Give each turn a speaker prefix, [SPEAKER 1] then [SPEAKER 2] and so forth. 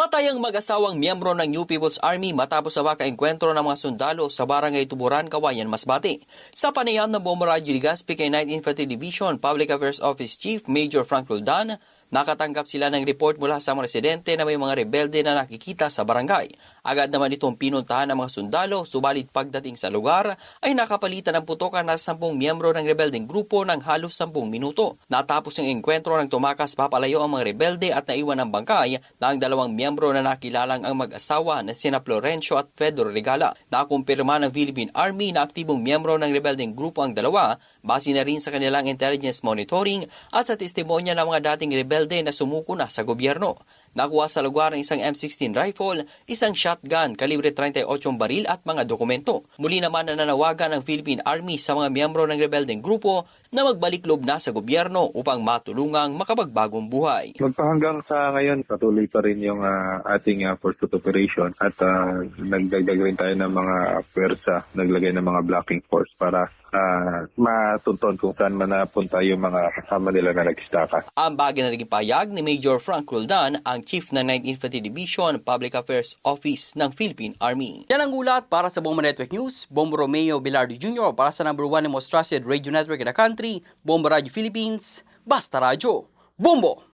[SPEAKER 1] Patay ang mag-asawang miyembro ng New People's Army matapos sa makaengkwentro ng mga sundalo sa barangay Tuburan, Kawayan, Masbate. Sa panayam ng Bomber Radio Legazpi kay 9th Infantry Division Public Affairs Office Chief Major Frank Roldan, nakatanggap sila ng report mula sa mga residente na may mga rebelde na nakikita sa barangay. Agad naman itong pinuntahan ng mga sundalo, subalit pagdating sa lugar ay nakapalitan ng putokan na 10 miyembro ng rebeldeng grupo ng halos 10 minuto. Natapos ang engkwentro ng tumakas papalayo ang mga rebelde at naiwan ng bangkay na ang dalawang miyembro na nakilalang ang mag-asawa na sina Florencio at Pedro Regala. Nakumpirma ng Philippine Army na aktibong miyembro ng rebeldeng grupo ang dalawa, base na rin sa kanilang intelligence monitoring at sa testimonya ng mga dating rebelde na sumuko na sa gobyerno. Nakuha sa lugar ng isang M16 rifle, isang shotgun, kalibre 38 baril at mga dokumento. Muli naman na nanawagan ng Philippine Army sa mga miyembro ng rebeldeng grupo na magbalik loob na sa gobyerno upang matulungang makapagbagong buhay.
[SPEAKER 2] Magpahanggang sa ngayon, patuloy pa rin yung ah, ating uh, pursuit operation at ah, nagdagdag rin tayo ng mga pwersa, naglagay ng mga blocking force para ah, matunton kung saan man napunta yung mga kasama nila na nagstaka.
[SPEAKER 1] Ang bagay na naging payag ni Major Frank Roldan, ang Chief ng 9th Infantry Division Public Affairs Office ng Philippine Army. Yan ang ulat para sa Bomba Network News. Bomba Romeo Bilardo Jr. para sa number 1 and most trusted radio network in the country, Bomba Radio Philippines, Basta Radio. Bombo!